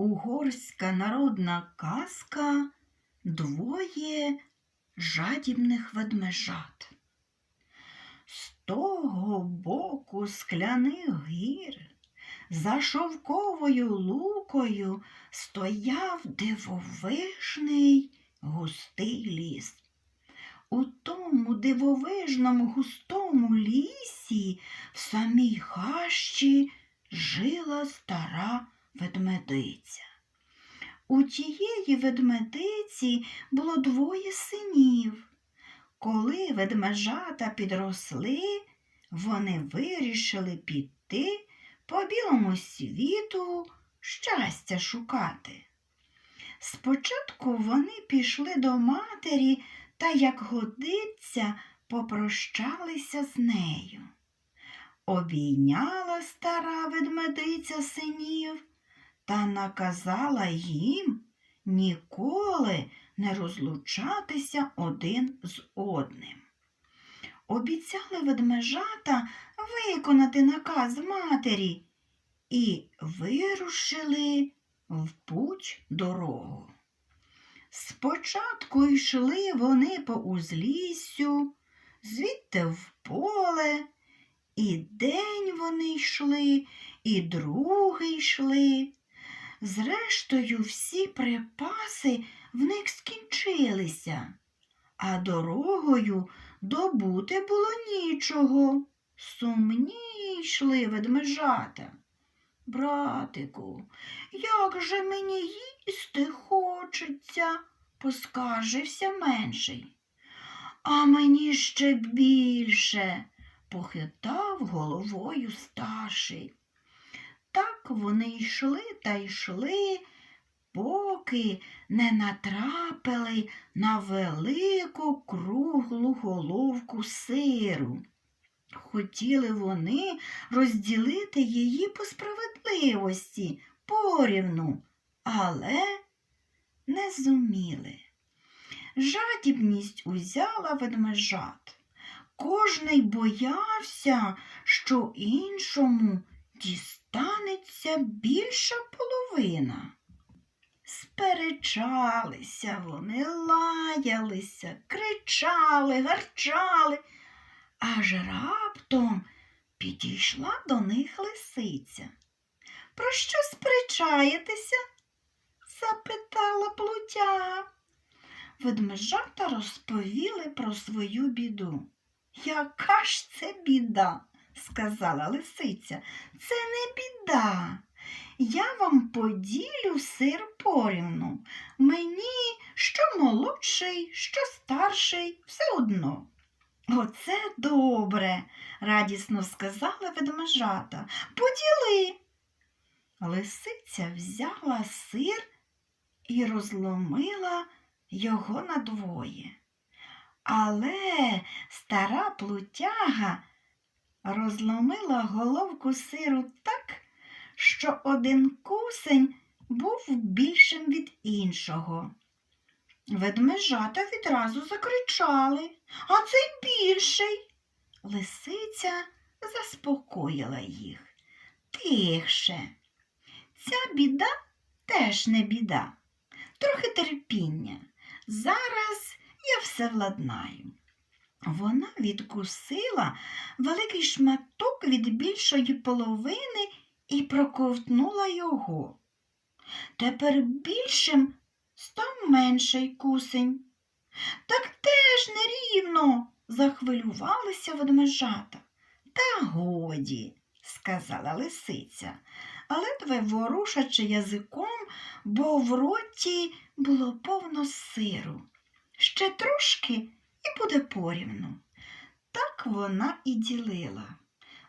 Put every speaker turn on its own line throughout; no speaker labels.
Угорська народна казка Двоє жадібних ведмежат. З того боку скляних гір за шовковою лукою стояв дивовижний густий ліс. У тому дивовижному густому лісі в самій хащі жила стара ведмедиця. У тієї ведмедиці було двоє синів. Коли ведмежата підросли, вони вирішили піти по білому світу щастя шукати. Спочатку вони пішли до матері та, як годиться, попрощалися з нею. Обійняла стара ведмедиця синів та наказала їм ніколи не розлучатися один з одним. Обіцяли ведмежата виконати наказ матері і вирушили в путь дорогу. Спочатку йшли вони по узліссю, звідти в поле, і день вони йшли, і другий йшли. Зрештою, всі припаси в них скінчилися, а дорогою добути було нічого. Сумні йшли ведмежата. Братику, як же мені їсти хочеться, поскаржився менший. А мені ще більше, похитав головою старший. Так вони йшли та йшли, поки не натрапили на велику круглу головку сиру. Хотіли вони розділити її по справедливості порівну, але не зуміли. Жадібність узяла ведмежат. Кожний боявся, що іншому дістанеться більша половина. Сперечалися вони, лаялися, кричали, гарчали, аж раптом підійшла до них лисиця. Про що сперечаєтеся? запитала плутяга. Ведмежата розповіли про свою біду. Яка ж це біда? Сказала лисиця. Це не біда. Я вам поділю сир порівну. Мені що молодший, що старший, все одно. Оце добре, радісно сказала ведмежата. Поділи. Лисиця взяла сир і розломила його надвоє. Але стара плутяга розломила головку сиру так, що один кусень був більшим від іншого. Ведмежата відразу закричали, а цей більший. Лисиця заспокоїла їх. Тихше. Ця біда теж не біда. Трохи терпіння. Зараз я все владнаю. Вона відкусила великий шматок від більшої половини і проковтнула його. Тепер більшим став менший кусень. Так теж нерівно, захвилювалися ведмежата. Та годі, сказала лисиця, ледве ворушачи язиком, бо в роті було повно сиру. Ще трошки і буде порівну. Так вона і ділила.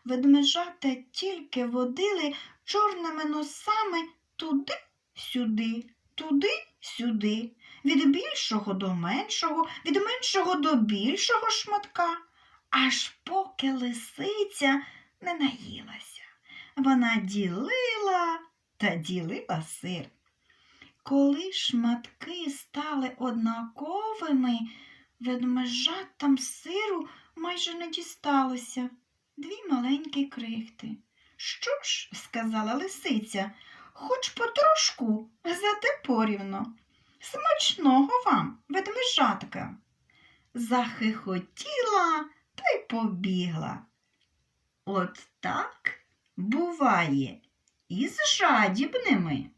Ведмежата тільки водили чорними носами туди-сюди, туди-сюди, від більшого до меншого, від меншого до більшого шматка, аж поки лисиця не наїлася. Вона ділила та ділила сир. Коли шматки стали однаковими, ведмежатам сиру майже не дісталося. Дві маленькі крихти. Що ж, сказала лисиця, хоч потрошку, зате порівно. Смачного вам, ведмежатка. Захихотіла та й побігла. От так буває і з жадібними.